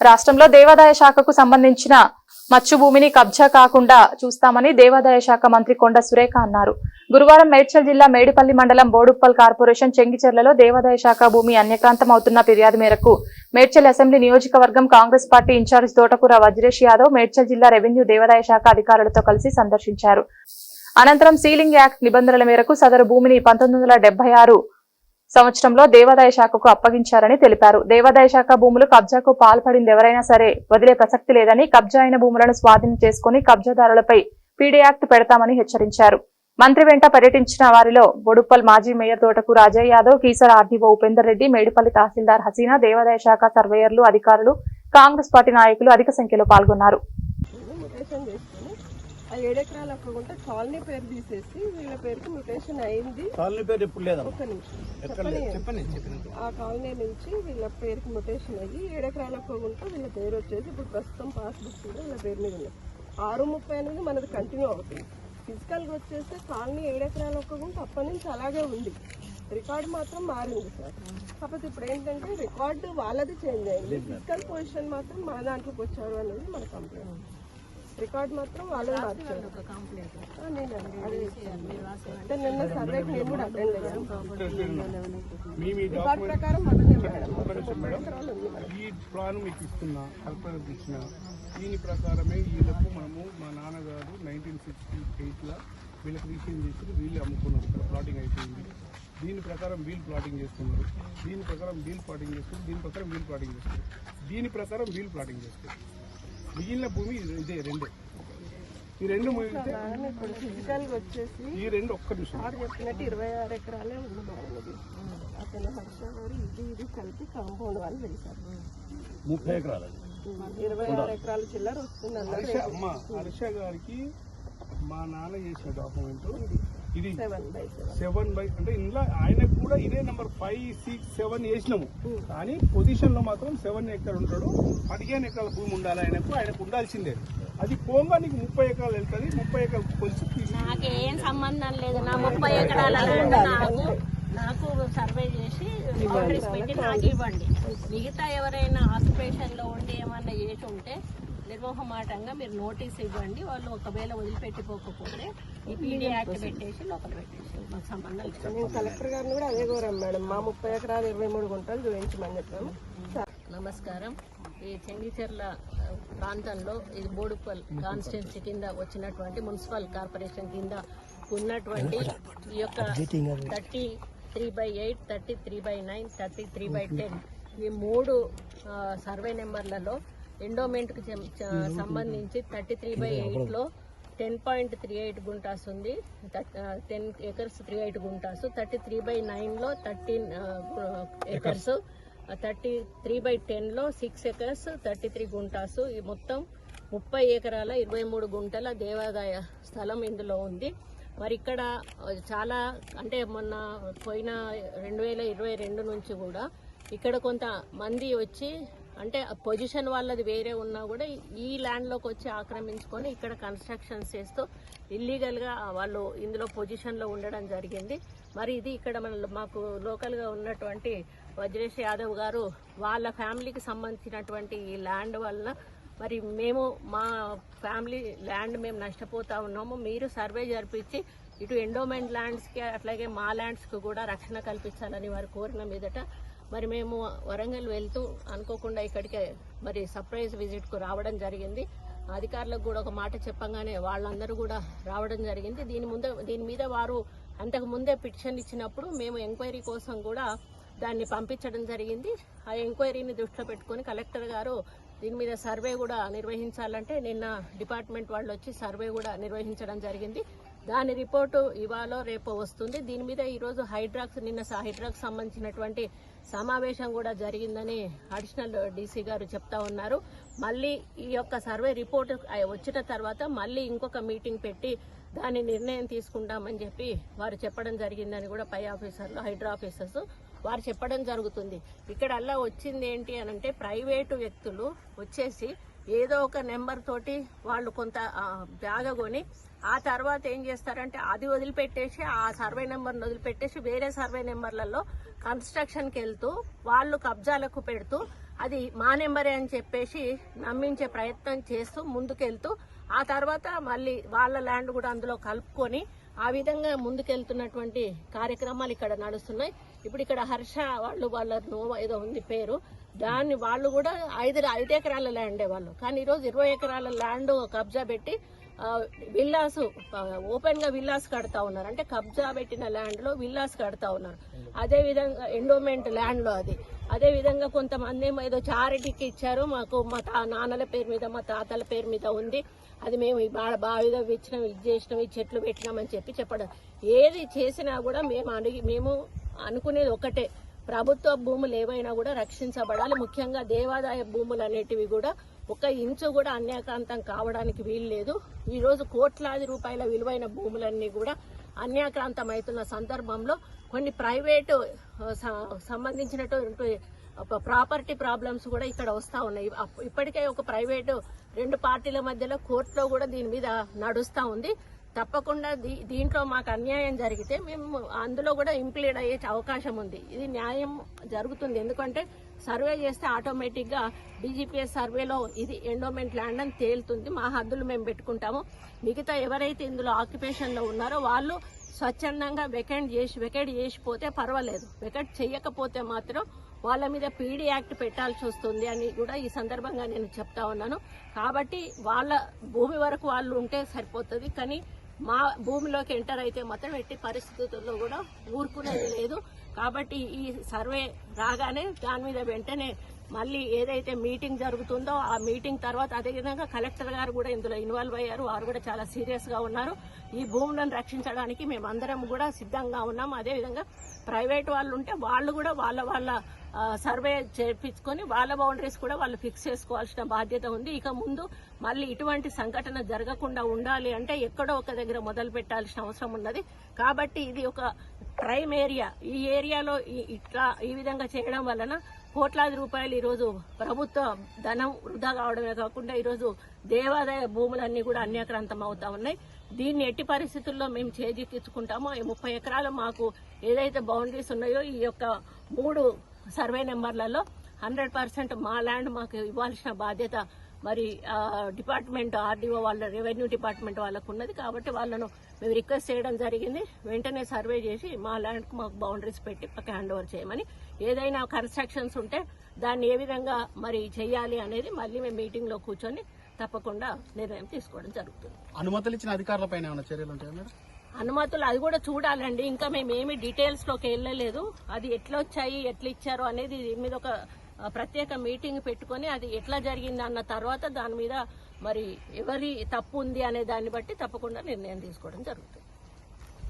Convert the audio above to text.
రాష్ట్రంలో దేవాదాయ శాఖకు సంబంధించిన మచ్చు భూమిని కబ్జా కాకుండా చూస్తామని దేవాదాయ శాఖ మంత్రి కొండ సురేఖ అన్నారు. గురువారం మేడ్చల్ జిల్లా మేడిపల్లి మండలం బోడుప్పల్ కార్పొరేషన్ చెంగిచెర్లలో దేవాదాయ శాఖ భూమి అన్యక్రాంతం అవుతున్న ఫిర్యాదు మేరకు మేడ్చల్ అసెంబ్లీ నియోజకవర్గం కాంగ్రెస్ పార్టీ ఇన్ఛార్జ్ తోటకూర వజ్రేష్ యాదవ్ మేడ్చల్ జిల్లా రెవెన్యూ దేవాదాయ శాఖ అధికారులతో కలిసి సందర్శించారు. అనంతరం సీలింగ్ యాక్ట్ నిబంధనల మేరకు సదరు భూమిని పంతొమ్మిది ఆరు సంవత్సరంలో దేవాదాయ శాఖకు అప్పగించారని తెలిపారు. దేవాదాయ శాఖ భూములు కబ్జాకు పాల్పడింది ఎవరైనా సరే వదిలే ప్రసక్తి లేదని కబ్జా అయిన భూములను స్వాధీనం చేసుకుని కబ్జాదారులపై పీడీ యాక్ట్ పెడతామని హెచ్చరించారు. మంత్రి వెంట పర్యటించిన వారిలో బొడుప్పల్ మాజీ మేయర్ తోటకు రాజయ్య యాదవ్ కీసర ఆర్డీఓ ఉపేందర్ రెడ్డి మేడిపల్లి తహసీల్దార్ హసీనా దేవాదాయ శాఖ సర్వేయర్లు అధికారులు కాంగ్రెస్ పార్టీ నాయకులు అధిక సంఖ్యలో పాల్గొన్నారు. ఆ ఏడెకరాలు ఒక్కగుంటే కాలనీ పేరు తీసేసి వీళ్ళ పేరుకి మ్యూటేషన్ అయింది. కాలనీ పేరు ఎప్పుడు లేదా? ఒక్క నిమిషం. చెప్పండి. ఆ కాలనీ నుంచి వీళ్ళ పేరుకి మ్యూటేషన్ అయ్యి ఏడెకరాలు ఒక్కగుంటే వీళ్ళ పేరు వచ్చేసి ఇప్పుడు ప్రస్తుతం పాస్బుక్ కూడా వీళ్ళ పేరు మీద ఉంది. ఆరు ముప్పై అనేది మనది కంటిన్యూ అవుతుంది. ఫిజికల్గా వచ్చేసి కాలనీ ఏడెకరాలు ఒక్కగుంటే అప్పటి నుంచి అలాగే ఉంది. రికార్డు మాత్రం మారింది సార్. కాకపోతే ఇప్పుడు ఏంటంటే రికార్డు వాళ్ళది చేంజ్ అయింది. ఫిజికల్ పొజిషన్ మాత్రం మన దాంట్లోకి వచ్చారు అనేది మన కంప్లైంట్ రికార్డ్ మాత్రం వాళ్ళే మార్చారు. అంటే నిన్న సర్వేకి నేను కూడా అటెండ్ అయ్యాను మీ మీ రికార్డ్ ప్రకారం ఈ ప్లాన్ మీకు ఇస్తున్నా కల్పనకు ఇచ్చిన దీని ప్రకారమే వీళ్ళకు మనము మా నాన్నగారు నైన్టీన్ సిక్స్టీ ఎయిట్లో వీళ్ళకి రీసీన్ చేసి వీళ్ళు అమ్ముకున్నారు. ఇక్కడ ప్లాటింగ్ అయిపోయింది. దీని ప్రకారం వీల్ ప్లాటింగ్ చేస్తున్నారు. దీని ప్రకారం వీల్ ప్లాటింగ్ చేస్తున్నారు. దీని ప్రకారం వీల్ ప్లాటింగ్ చేస్తున్నారు. దీని ప్రకారం వీల్ ప్లాటింగ్ చేస్తారు మిగిలిన భూమి ఇదే రెండే. ఈ రెండు ఇప్పుడు ఫిజికల్గా వచ్చేసి ఈ రెండు ఒక్క నిమిషం. సార్ చెప్పినట్టు ఇరవై ఆరు ఎకరాలే ఉంది అతను హర్ష గారు ఇది ఇది కలిపి కాంపౌండ్ వాళ్ళు వేశారు ముప్పై ఎకరాలు. ఇరవై ఆరు ఎకరాల చిల్లర వస్తుంది అన్నారు. హర్ష అమ్మ హర్ష గారికి మా నాన్న చేసిన డాక్యుమెంట్ ఇది seven by seven seven by అంటే ఇందులో ఆయనకు కూడా ఇదే నెంబర్ ఫైవ్ సిక్స్ సెవెన్ వేసినాము. కానీ పొజిషన్లో మాత్రం సెవెన్ ఎకర్ ఉంటాడు. పదిహేను ఎకరాల భూమి ఉండాలి ఆయనకు. ఆయనకు ఉండాల్సిందే. అది పోగా నీకు ముప్పై ఎకరాలు వెళ్తుంది. ముప్పై ఎకరాలు కొలిసి నాకేం సంబంధం లేదు. నా ముప్పై ఎకరాల నాకు నాకు సర్వే చేసి బౌండరీస్ పెట్టి నాకు ఇవ్వండి. మిగతా ఎవరైనా ఆక్యుపేషన్లో ఉండి ఏమన్నా చేసి ఉంటే నిర్మోహమాటంగా మీరు నోటీస్ ఇవ్వండి. వాళ్ళు ఒకవేళ వదిలిపెట్టిపోకపోతే ఈ పీడీ యాక్ట్ పెట్టేసి లోపల పెట్టేసి మాకు సంబంధం లేదు. నేను కలెక్టర్ గారిని కూడా అదే కోరాం మేడం. మా ముప్పై ఎకరాలు ఇరవై మూడు గుంటలు చూపించమని చెప్పాము సార్ నమస్కారం. ఈ చెంగిచెర్ల ప్రాంతంలో ఇది బోడుపల్ కాన్స్టిట్యున్సీ కింద వచ్చినటువంటి మున్సిపల్ కార్పొరేషన్ కింద ఉన్నటువంటి ఈ యొక్క thirty three by eight thirty three by nine thirty three by ten ఈ మూడు సర్వే నెంబర్లలో ఎండోమెంట్కి సంబంధించి థర్టీ త్రీ బై ఎయిట్లో ten point three eight guntas ఉంది. Ten acres three eight guntas. Thirty three by నైన్లో thirteen acres thirty three by టెన్లో six acres thirty three guntas. ఈ మొత్తం ముప్పై ఎకరాల ఇరవై మూడు గుంటల దేవాదాయ స్థలం ఇందులో ఉంది. మరి ఇక్కడ చాలా అంటే మొన్న పోయిన రెండు వేల ఇరవై రెండు నుంచి కూడా ఇక్కడ కొంత మంది వచ్చి అంటే పొజిషన్ వాళ్ళది వేరే ఉన్నా కూడా ఈ ల్యాండ్లోకి వచ్చి ఆక్రమించుకొని ఇక్కడ కన్స్ట్రక్షన్స్ చేస్తూ ఇల్లీగల్గా వాళ్ళు ఇందులో పొజిషన్లో ఉండడం జరిగింది. మరి ఇది ఇక్కడ మన మాకు లోకల్గా ఉన్నటువంటి వజ్రేష్ యాదవ్ గారు వాళ్ళ ఫ్యామిలీకి సంబంధించినటువంటి ఈ ల్యాండ్ వల్ల మరి మేము మా ఫ్యామిలీ ల్యాండ్ మేము నష్టపోతా ఉన్నాము. మీరు సర్వే జరిపించి ఇటు ఎండోమెంట్ ల్యాండ్స్కి అట్లాగే మా ల్యాండ్స్కి కూడా రక్షణ కల్పించాలని వారు కోరిన మీదట మరి మేము వరంగల్ వెళ్తూ అనుకోకుండా ఇక్కడికి మరి సర్ప్రైజ్ విజిట్కు రావడం జరిగింది. అధికారులకు కూడా ఒక మాట చెప్పంగానే వాళ్ళందరూ కూడా రావడం జరిగింది. దీని ముందే దీని మీద వారు అంతకు ముందే పిటిషన్ ఇచ్చినప్పుడు మేము ఎంక్వైరీ కోసం కూడా దాన్ని పంపించడం జరిగింది. ఆ ఎంక్వైరీని దృష్టిలో పెట్టుకొని కలెక్టర్ గారు దీని మీద సర్వే కూడా నిర్వహించాలంటే నిన్న డిపార్ట్మెంట్ వాళ్ళు వచ్చి సర్వే కూడా నిర్వహించడం జరిగింది. దాని రిపోర్టు ఇవాళ రేపో వస్తుంది. దీని మీద ఈరోజు హైడ్రాక్స్ నిన్న హైడ్రాక్స్ సంబంధించినటువంటి సమావేశం కూడా జరిగిందని అడిషనల్ డీసీ గారు చెప్తా ఉన్నారు. మళ్ళీ ఈ యొక్క సర్వే రిపోర్ట్ వచ్చిన తర్వాత మళ్ళీ ఇంకొక మీటింగ్ పెట్టి దాని నిర్ణయం తీసుకుంటామని చెప్పి వారు చెప్పడం జరిగిందని కూడా పై ఆఫీసర్లు హైడ్రా ఆఫీసర్స్ వారు చెప్పడం జరుగుతుంది. ఇక్కడ అలా వచ్చింది ఏంటి అని అంటే ప్రైవేటు వ్యక్తులు వచ్చేసి ఏదో ఒక నెంబర్ తోటి వాళ్ళు కొంత ఆ, ఆ తర్వాత ఏం చేస్తారంటే అది వదిలిపెట్టేసి ఆ సర్వే నెంబర్ని వదిలిపెట్టేసి వేరే సర్వే నెంబర్లలో కన్స్ట్రక్షన్కి వెళ్తూ వాళ్ళు కబ్జాలకు పెడుతూ అది మా నెంబరే అని చెప్పేసి నమ్మించే ప్రయత్నం చేస్తూ ముందుకెళ్తూ ఆ తర్వాత మళ్ళీ వాళ్ళ ల్యాండ్ కూడా అందులో కలుపుకొని ఆ విధంగా ముందుకెళ్తున్నటువంటి కార్యక్రమాలు ఇక్కడ నడుస్తున్నాయి. ఇప్పుడు ఇక్కడ హర్ష వాళ్ళు వాళ్ళ నో- ఏదో ఉంది పేరు. దాన్ని వాళ్ళు కూడా ఐదు ఐదు ఎకరాల ల్యాండే వాళ్ళు. కానీ ఈరోజు ఇరవై ఎకరాల ల్యాండ్ కబ్జా పెట్టి విల్లాస్ ఓపెన్గా విల్లాస్ కడతా ఉన్నారు. అంటే కబ్జా పెట్టిన ల్యాండ్లో విల్లాస్ కడతా ఉన్నారు. అదే విధంగా ఎండోమెంట్ ల్యాండ్లో అది. అదే విధంగా కొంతమంది ఏదో చారిటీకి ఇచ్చారు. మాకు మా తా నాన్నల పేరు మీద మా తాతల పేరు మీద ఉంది. అది మేము ఈ ఇచ్చినాం ఇది చేసినాం ఈ చెట్లు పెట్టినామని చెప్పి చెప్పడం. ఏది చేసినా కూడా మేము అడిగి మేము అనుకునేది ఒకటే. ప్రభుత్వ భూములు ఏవైనా కూడా రక్షించబడాలి. ముఖ్యంగా దేవాదాయ భూములు అనేటివి కూడా ఒక ఇంచు కూడా అన్యాక్రాంతం కావడానికి వీలు లేదు. ఈరోజు కోట్లాది రూపాయల విలువైన భూములన్నీ కూడా అన్యాక్రాంతం అవుతున్న సందర్భంలో కొన్ని ప్రైవేటు సంబంధించినటువంటి ప్రాపర్టీ ప్రాబ్లమ్స్ కూడా ఇక్కడ వస్తూ ఉన్నాయి. ఇప్పటికే ఒక ప్రైవేటు రెండు పార్టీల మధ్యలో కోర్టులో కూడా దీని మీద నడుస్తూ ఉంది. తప్పకుండా దీ- దీంట్లో మాకు అన్యాయం జరిగితే మేము అందులో కూడా ఇంప్లీడ్ అయ్యే అవకాశం ఉంది. ఇది న్యాయం జరుగుతుంది. ఎందుకంటే సర్వే చేస్తే ఆటోమేటిక్గా డీజీపీఎస్ సర్వేలో ఇది ఎండోమెంట్ ల్యాండ్ అని తేలుతుంది. మా హద్దులు మేము పెట్టుకుంటాము. మిగతా ఎవరైతే ఇందులో ఆక్యుపేషన్లో ఉన్నారో వాళ్ళు స్వచ్ఛందంగా వెకెండ్ చేసి వెకెట్ చేసిపోతే పర్వాలేదు. వెకెట్ చేయకపోతే మాత్రం వాళ్ళ మీద పీడీ యాక్ట్ పెట్టాల్సి వస్తుంది అని కూడా ఈ సందర్భంగా నేను చెప్తా ఉన్నాను. కాబట్టి వాళ్ళ భూమి వరకు వాళ్ళు ఉంటే సరిపోతుంది. కానీ మా భూమిలోకి ఎంటర్ అయితే మాత్రం ఎట్టి పరిస్థితుల్లో కూడా ఊరుకునేది లేదు. కాబట్టి ఈ సర్వే రాగానే దాని మీద వెంటనే మళ్ళీ ఏదైతే మీటింగ్ జరుగుతుందో ఆ మీటింగ్ తర్వాత అదేవిధంగా కలెక్టర్ గారు కూడా ఇందులో ఇన్వాల్వ్ అయ్యారు. వారు కూడా చాలా సీరియస్గా ఉన్నారు. ఈ భూములను రక్షించడానికి మేమందరం కూడా సిద్ధంగా ఉన్నాం. అదేవిధంగా ప్రైవేట్ వాళ్ళు ఉంటే వాళ్ళు కూడా వాళ్ళ వాళ్ళ సర్వే చేపించుకొని వాళ్ళ బౌండరీస్ కూడా వాళ్ళు ఫిక్స్ చేసుకోవాల్సిన బాధ్యత ఉంది. ఇక ముందు మళ్ళీ ఇటువంటి సంఘటన జరగకుండా ఉండాలి అంటే ఎక్కడో ఒక దగ్గర మొదలు పెట్టాల్సిన అవసరం ఉన్నది. కాబట్టి ఇది ఒక ప్రైమ్ ఏరియా. ఈ ఏరియాలో ఇట్లా ఈ విధంగా చేయడం వలన కోట్లాది రూపాయలు ఈరోజు ప్రభుత్వ ధనం వృధా కావడమే కాకుండా ఈరోజు దేవాదాయ భూములన్నీ కూడా అన్యాక్రాంతం అవుతా ఉన్నాయి. దీన్ని ఎట్టి పరిస్థితుల్లో మేము చేజిక్కించుకుంటామో ఈ ముప్పై ఎకరాలు మాకు ఏదైతే బౌండరీస్ ఉన్నాయో ఈ యొక్క మూడు సర్వే నెంబర్లలో హండ్రెడ్ పర్సెంట్ మా ల్యాండ్ మాకు ఇవ్వాల్సిన బాధ్యత మరి డిపార్ట్మెంట్ ఆర్డీఓ వాళ్ళ రెవెన్యూ డిపార్ట్మెంట్ వాళ్ళకు ఉన్నది కాబట్టి వాళ్ళను మేము రిక్వెస్ట్ చేయడం జరిగింది. వెంటనే సర్వే చేసి మా ల్యాండ్కి మాకు బౌండరీస్ పెట్టి మాకు హ్యాండ్ ఓవర్ చేయమని. ఏదైనా కన్స్ట్రక్షన్స్ ఉంటే దాన్ని ఏ విధంగా మరి చేయాలి అనేది మళ్ళీ మేము మీటింగ్లో కూర్చొని తప్పకుండా నిర్ణయం తీసుకోవడం జరుగుతుంది. అనుమతులు ఇచ్చిన అధికారులపైన ఏమైనా చర్యలు ఉంటాయా మేడం? అనుమతులు అది కూడా చూడాలండి. ఇంకా మేము ఏమి డీటెయిల్స్లోకి వెళ్ళలేదు. అది ఎట్లా వచ్చాయి ఎట్లా ఇచ్చారు అనేది దీని మీద ఒక ప్రత్యేక మీటింగ్ పెట్టుకొని అది ఎట్లా జరిగింది అన్న తర్వాత దాని మీద మరి ఎవరి తప్పు ఉంది అనే దాన్ని బట్టి తప్పకుండా నిర్ణయం తీసుకోవడం జరుగుతుంది.